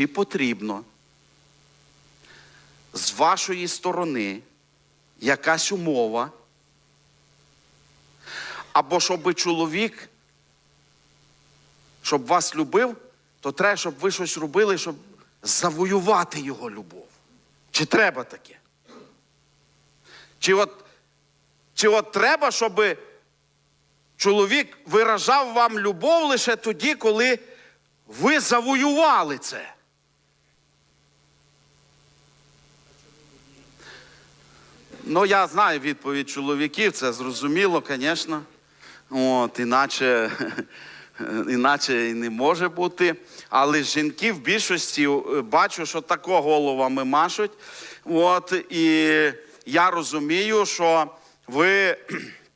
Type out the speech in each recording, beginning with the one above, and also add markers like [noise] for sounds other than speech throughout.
чи потрібно з вашої сторони якась умова, або щоб чоловік, щоб вас любив, то треба, щоб ви щось робили, щоб завоювати його любов. Чи треба таке? Чи от, чи от треба, щоб чоловік виражав вам любов лише тоді, коли ви завоювали це? Ну, я знаю відповідь чоловіків, це зрозуміло, звісно. От, іначе, [laughs] іначе і не може бути. Але жінки в більшості е, бачу, що тако головами машуть. От, і я розумію, що ви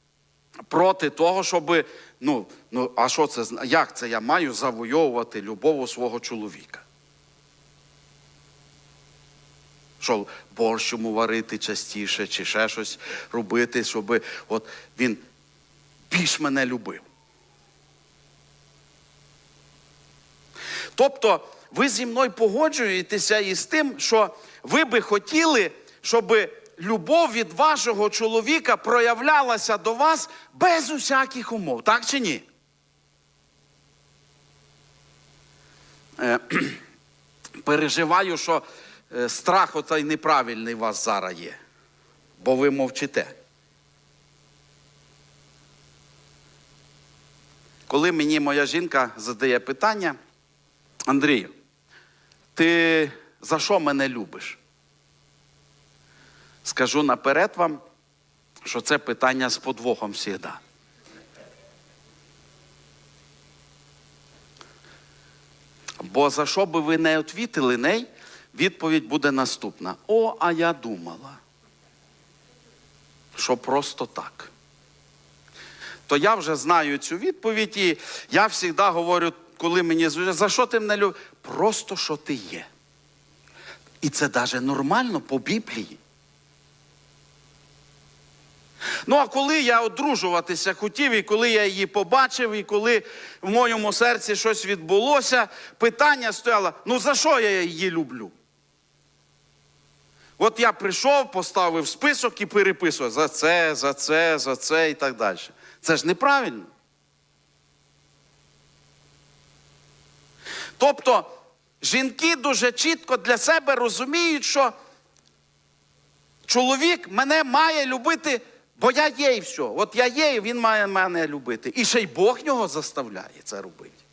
[clears throat] проти того, щоб. Ну, ну а що це? Як це я маю завойовувати любов у свого чоловіка? Що борщ йому варити частіше, чи ще щось робити, щоб от він більш мене любив. Тобто, ви зі мною погоджуєтеся із тим, що ви би хотіли, щоб любов від вашого чоловіка проявлялася до вас без усяких умов, так чи ні? Е, [clears throat] переживаю, що страх оцей неправильний у вас зараз є, бо ви мовчите. Коли мені моя жінка задає питання, Андрію, ти за що мене любиш? Скажу наперед вам, що це питання з подвохом завжди. Бо за що би ви не відвітили ней, відповідь буде наступна. О, а я думала, що просто так. То я вже знаю цю відповідь, і я завжди говорю, коли мені за що ти мене любиш? Просто що ти є. І це навіть нормально по Біблії. Ну, а коли я одружуватися хотів, і коли я її побачив, і коли в моєму серці щось відбулося, питання стояло: ну за що я її люблю? От я прийшов, поставив список і переписував за це, за це, за це і так далі. Це ж неправильно. Тобто жінки дуже чітко для себе розуміють, що чоловік мене має любити, бо я є і все. От я є, і він має мене любити. І ще й Бог його заставляє це робити.